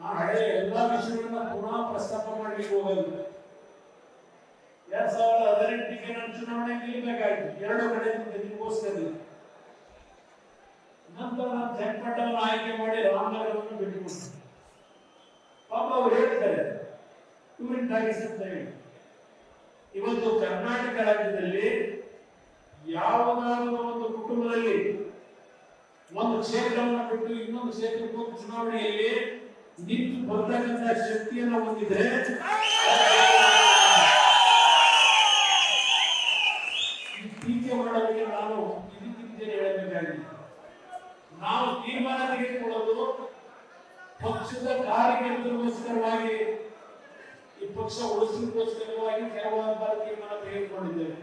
ನಾನು ಹಳೆಯ ಎಲ್ಲಾ ವಿಷಯಗಳನ್ನ ಪುನಃ ಪ್ರಸ್ತಾಪ ಮಾಡ್ಲಿಕ್ಕೆ ಹೋಗಲ್ಲ. ಎರಡ್ ಸಾವಿರದ ಹದಿನೆಂಟಕ್ಕೆ ನಾನು ಚುನಾವಣೆ ಗೆಲ್ಲಬೇಕಾಯ್ತು. ಎರಡು ಕಡೆ ನಿಮಗೋಸ್ಕರ. ನಂತರ ನಾನು ಚನ್ನಪಟ್ಟಣವನ್ನು ಆಯ್ಕೆ ಮಾಡಿ ರಾಮನಗರವನ್ನು ಬಿಟ್ಟುಕೊಂಡು ಪಾಪ ಅವ್ರು ಹೇಳ್ತಾರೆ ಟೂರಿನ್ ಹೇಳಿ. ಇವತ್ತು ಕರ್ನಾಟಕ ರಾಜ್ಯದಲ್ಲಿ ಯಾವುದಾದ್ರೂ ಒಂದು ಕುಟುಂಬದಲ್ಲಿ ಒಂದು ಕ್ಷೇತ್ರವನ್ನು ಬಿಟ್ಟು ಇನ್ನೊಂದು ಕ್ಷೇತ್ರಕ್ಕೆ ಚುನಾವಣೆಯಲ್ಲಿ ನಿಂತು ಬರ್ತಕ್ಕಂಥ ಶಕ್ತಿಯನ್ನು ಹೊಂದಿದ್ರೆ ಟೀಕೆ ಮಾಡೋದಕ್ಕೆ ನಾನು ಇದಕ್ಕಿಂತ ಹೇಳಬೇಕಾಗಿದೆ. ನಾವು ತೀರ್ಮಾನ ತೆಗೆದುಕೊಳ್ಳೋದು ಪಕ್ಷದ ಕಾರ್ಯಕರ್ತರಿಗೋಸ್ಕರವಾಗಿ ಈ ಪಕ್ಷ ಉಳಿಸಲಿಕ್ಕೋಸ್ಕರವಾಗಿ ಕೆಲವಾದ ತೀರ್ಮಾನ ತೆಗೆದುಕೊಂಡಿದ್ದೇವೆ.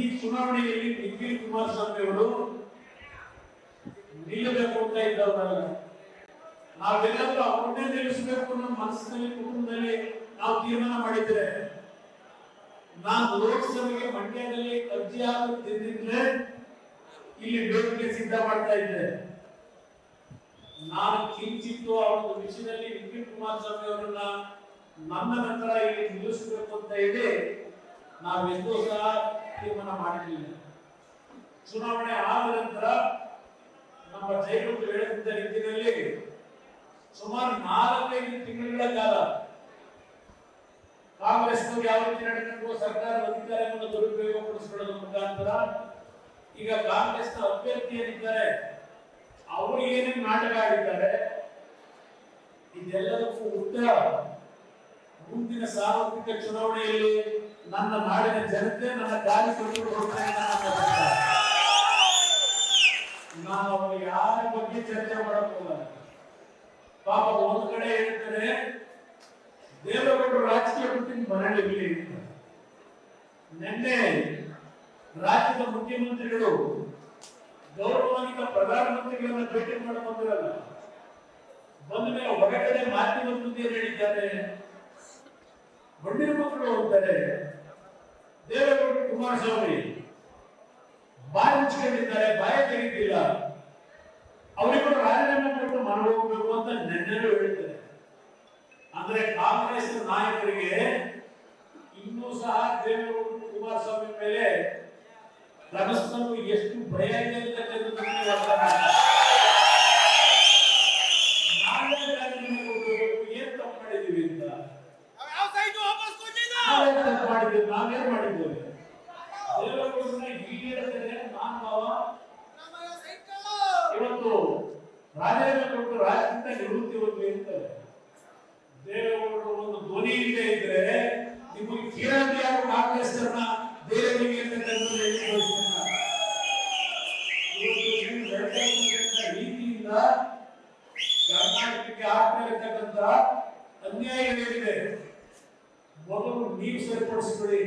ಈ ಚುನಾವಣೆಯಲ್ಲಿ ನಿಖಿಲ್ ಕುಮಾರಸ್ವಾಮಿ ಅವರು ನಿಲ್ಲಬೇಕು ಅಂತ ಇದ್ದವರಲ್ಲ. ನಾವೆಲ್ಲರೂ ಅವ್ರನ್ನೇ ನಿಲ್ಲಿಸಬೇಕು ನಮ್ಮ ಮನಸ್ಸಿನಲ್ಲಿ, ಕುಟುಂಬದಲ್ಲಿ ನಾವು ತೀರ್ಮಾನ ಮಾಡಿದ್ರೆ, ನಾನು ಲೋಕಸಭೆಗೆ ಮಂಡ್ಯದಲ್ಲಿ ಅರ್ಜಿ ಹಾಕುತ್ತಿದ್ದಿದ್ರೆ ಇಲ್ಲಿ ಬೇಡಿಕೆ ಸಿದ್ಧ ಮಾಡ್ತಾ ಇದ್ದೆ. ನಾನು ಕಿಂಚಿತ್ತು ಅವರ ವಿಷಯದಲ್ಲಿ ನಿಖಿಲ್ ಕುಮಾರಸ್ವಾಮಿ ಅವರನ್ನ ನನ್ನ ನಂತರ ಇಲ್ಲಿ ನಿಲ್ಲಿಸಬೇಕು ಅಂತ ಹೇಳಿ ನಾವೆಂದೂ ಸಹ ತೀರ್ಮಾನ ಮಾಡಿರಲಿಲ್ಲ ಚುನಾವಣೆ ಆದ ನಂತರ ನಮ್ಮ ಜೈಲು ಹೇಳಿದ್ದ ರೀತಿಯಲ್ಲಿ ಸುಮಾರು ನಾಲ್ಕೈದು ತಿಂಗಳ ಕಾಲ ಕಾಂಗ್ರೆಸ್ ಯಾವ ರೀತಿ ನಡ್ಕೊಂಡು ಸರ್ಕಾರದ ಅಧಿಕಾರವನ್ನು ದುರುಪಯೋಗಪಡಿಸಿಕೊಳ್ಳೋದ್ರ ಮುಖಾಂತರ ಈಗ ಕಾಂಗ್ರೆಸ್ನ ಅಭ್ಯರ್ಥಿ ಏನಿದ್ದಾರೆ, ಅವರು ಏನೇನು ನಾಟಕ ಆಗಿದ್ದಾರೆ ಇದೆಲ್ಲದಕ್ಕೂ ಉತ್ತರ ಮುಂದಿನ ಸಾರ್ವತ್ರಿಕ ಚುನಾವಣೆಯಲ್ಲಿ ನನ್ನ ನಾಡಿನ ಜನತೆ, ನನ್ನ ಕೊಡ್ತಾರೆ ನನ್ನ ಸರ್ಕಾರ. ನಾನು ಯಾರ ಬಗ್ಗೆ ಚರ್ಚೆ ಹೋಗಲ್ಲ ಪಾಪ ಒಂದು ಕಡೆ ಹೇಳ್ತಾರೆ, ದೇವೇಗೌಡರು ರಾಜಕೀಯ ಮರಳಿರಲಿ ಅಂತ ನಿನ್ನೆ ರಾಜ್ಯದ ಮುಖ್ಯಮಂತ್ರಿಗಳು ಗೌರವಾನ್ವಿತ ಪ್ರಧಾನಮಂತ್ರಿಗಳನ್ನ ಭೇಟಿ ಮಾಡ ಬಂದಿರಲ್ಲ, ಬಂದ ಮೇಲೆ ಹೊರಗಡೆ ಮಾಧ್ಯಮ ಏನ್ ಹೇಳಿದ್ದಾರೆ. ಬಂಡಿನ ಮಕ್ಕಳು ಅಂತಾರೆ, ದೇವೇಗೌಡರು ಕುಮಾರಸ್ವಾಮಿ, ಬಾಯಿ ಮುಚ್ಕೊಂಡಿದ್ದಾರೆ, ಬಾಯಿ ತೆಗಿತಿಲ್ಲ. ಅವರಿಗೂ ರಾಜೀನಾಮೆ ಕೊಟ್ಟು ಮನೆ ಹೋಗ್ಬೇಕು ಅಂತ ನೆನ್ನೆನೂ ಹೇಳ್ತಾರೆ ಅಂದ್ರೆ ಕಾಂಗ್ರೆಸ್ ನಾಯಕರಿಗೆ ಇನ್ನೂ ಸಹ ದೇವೇಗೌಡರು ಕುಮಾರಸ್ವಾಮಿ ಮೇಲೆ ಕನಸನ್ನು ಎಷ್ಟು ಭಯ ಇದೆ ಏನ್ ತಪ್ಪು ಮಾಡಿದೀವಿ ಅಂತ ನಾವೇನ್ ಮಾಡಿದ್ದೇವೆ ದೇವೇಗೌಡರನ್ನ ಹೀಗೆ ಹೇಳ್ತಾರೆ ನಾನ್ ಭಾವ ನಮ್ಮ ಸೈಟ್ ಕಳ್ಳ ಇವತ್ತು ರಾಜೀನಾಮೆ ಕೊಟ್ಟು ರಾಜಕೀಯ ನಿವೃತ್ತಿ ಹೋಗ್ಲಿ ಅಂತಾರೆ ದೇವೇಗೌಡರು ಒಂದು ಧ್ವನಿ ಇಲ್ಲದೆ ಇದ್ರೆ ನಿಮಗೆ ಕೀಳಾಗಿ ಯಾರು ಕಾಂಗ್ರೆಸ್ನ ದೇವರಿಗೆ ರೀತಿಯಿಂದ ಕರ್ನಾಟಕಕ್ಕೆ ಆಗ್ತಾ ಇರತಕ್ಕಂತ ಅನ್ಯಾಯವೇನಿದೆ ಮೊದಲು ನೀವು ಸರಿಪಡಿಸಿಕೊಳ್ಳಿ.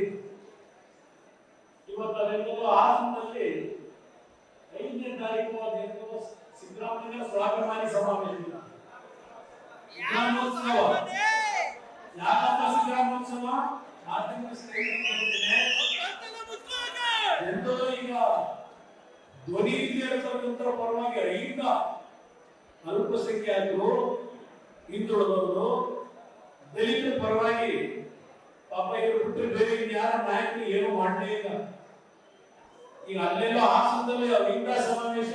ಇವತ್ತು ಅದೆಲ್ಲವೂ ಹಾಸನದಲ್ಲಿ ಐದನೇ ತಾರೀಕು ಅದೇನೋ ಸಿದ್ದರಾಮಯ್ಯ ಸ್ವಾಭಿಮಾನಿ ಸಮಾವೇಶ ಸಿದ್ದರಾಮೋತ್ಸವ ಯಾಕಪ್ಪ ಸಿದ್ದರಾಮೋತ್ಸವ ಈಗ ಧ್ವನಿ ಇರ್ತಕ್ಕಂಥ ಪರವಾಗಿ ಈಗ ಅಲ್ಪಸಂಖ್ಯಾತರು ಹಿಂದುಳಿದವರು ದಲಿತ ಪರವಾಗಿ ಪಾಪ ಇವರು ಬಿಟ್ಟರೆ ಬೇರೆ ಯಾರ ನಾಯಕರು ಏನು ಮಾಡಲೇ ಇಲ್ಲ. ಈಗ ಅಲ್ಲೆಲ್ಲ ಹಾಸನದಲ್ಲಿ ಇಂಥ ಸಮಾವೇಶ.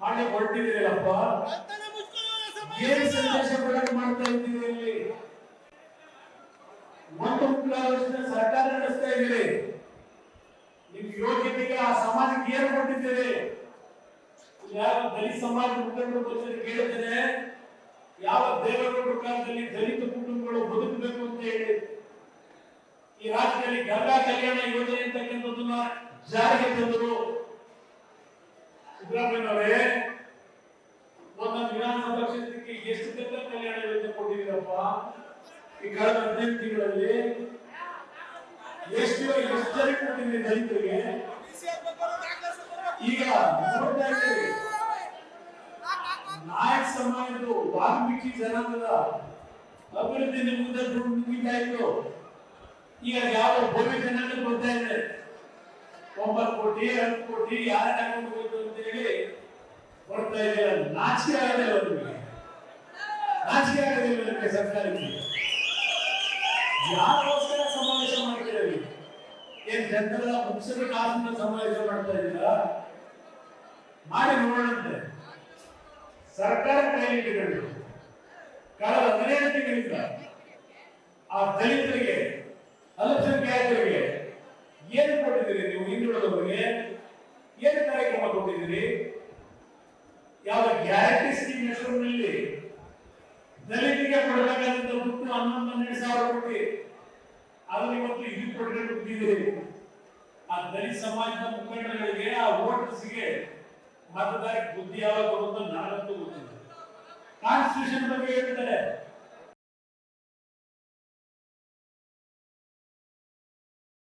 ಮಾಡ್ಲಿಕ್ಕೆ ಹೊರಟಿದ್ದೀರಲ್ಲಪ್ಪ? ಮುಚ್ಕೊಳ್ಳೋ ಏನು ಸಂದೇಶ ಪ್ರಕಟ ಮಾಡ್ತಾ ಇದ್ದೀರಿ ಇಲ್ಲಿ? ಒಂದು ಮುಖ್ಯ ಸರ್ಕಾರ ನಡೆಸ್ತಾ ಇದ್ದೀರಿ. ನಿಮ್ ಯೋಗ್ಯತೆಗೆ ಆ ಸಮಾಜಕ್ಕೆ ಏನು ಕೊಟ್ಟಿದ್ದೀರಿ? ಯಾವ ದಲಿತ ಸಮಾಜ ಮುಖಂಡರು ಬಂದರೆ ಕೇಳಿದ್ದೇನೆ ಯಾವ ದೇವರ ಕಾಲದಲ್ಲಿ ದಲಿತ ಕುಟುಂಬಗಳು ಬದುಕಬೇಕು ಅಂತ ಹೇಳಿ. ಈ ರಾಜ್ಯದಲ್ಲಿ ಗಂಗಾ ಕಲ್ಯಾಣ ಯೋಜನೆ ಅಂತಕ್ಕಂಥದ್ದನ್ನ ಜಾರಿಗೆ ತಂದರು. ಸಿದ್ದರಾಮಯ್ಯನವರೇ ಒಂದೊಂದು ವಿಧಾನಸಭಾ ಕ್ಷೇತ್ರಕ್ಕೆ ಎಷ್ಟು ಗಂಗಾ ಕಲ್ಯಾಣ ಯೋಜನೆ ಕೊಟ್ಟಿದ್ದೀರಪ್ಪ ಈ ಕಳೆದ ಹದಿನೈದು ತಿಂಗಳಲ್ಲಿ ಎಷ್ಟು ಎಷ್ಟು ಜನ ಈಗ ನೋಡ್ತಾ ಸಮಾಜದ ವಾಲ್ಮೀಕಿ ಜನಾಂಗದ ಅಭಿವೃದ್ಧಿ ನಿಮ್ಮಿಂದ ದುಡ್ಡು ಮುಗಿತಾ ಈಗ ಯಾವ ಭೂಮಿ ಜನಾಂಗ ಬರ್ತಾ ಇದೆ ಒಂಬತ್ತು ಕೋಟಿ ಹತ್ತು ಕೋಟಿ ಯಾರ ತಗೊಂಡು ಹೋಯ್ತು ಅಂತ ಹೇಳಿ ಬರ್ತಾ ಇದೆ ನಾಚಿಕೆ ಆಗದೆ ಅವ್ರಿಗೆ ಆಗದೆ ಸರ್ಕಾರಕ್ಕೆ. ಯಾರಿಗೋಸ್ಕರ ಸಮಾವೇಶ ಮಾಡ್ತೀರಿ ಏನ್ ಜನರ ಪಕ್ಷದ ಕಾರಣ ಸಮಾವೇಶ ಮಾಡ್ತಾ ಇದ್ದೀರಾ? ಮಾಡಿ ನೋಡೋಣಂತೆ ಸರ್ಕಾರ ಕೈಲಿಟ್ಟುಕೊಂಡು ಕಳೆದ ಹದಿನೈದು ತಿಂಗಳಿಂದ ಆ ದಲಿತರಿಗೆ ಅಲ್ಪಸಂಖ್ಯಾತರಿಗೆ ಏನು ಕೊಟ್ಟಿದ್ದೀರಿ ನೀವು ಹಿಂದುಳಿದವರಿಗೆ ಏನು ಕಾರ್ಯಕ್ರಮ ಕೊಟ್ಟಿದ್ದೀರಿ? ಯಾವ ಗ್ಯಾರಂಟಿ ಸ್ಕೀಮ್ ಹೆಸರಿನಲ್ಲಿ ದಲಿತರಿಗೆ ಕೊಡಬೇಕಾದಂತ ದುಡ್ಡು ಹನ್ನೊಂದು ಸಾವಿರ ಕೋಟಿ. ಆದ್ರೆ ಇವತ್ತು ಇದು ಕೊಟ್ಟರೆ ಬಿಟ್ಟಿದ್ದೀರಿ ಆ ದಲಿತ ಸಮಾಜದ ಮುಖಂಡಗಳಿಗೆ, ಆ ವೋಟರ್ಸ್ಗೆ ಮತದಾರಕ್ಕೆ ಬುದ್ಧಿ ಯಾವಾಗ ಬರುತ್ತೋ ನನಗಂತೂ ಗೊತ್ತಿಲ್ಲ. ಕಾನ್ಸ್ಟಿಟ್ಯೂಷನ್ ಬಗ್ಗೆ ಹೇಳ್ತಾರೆ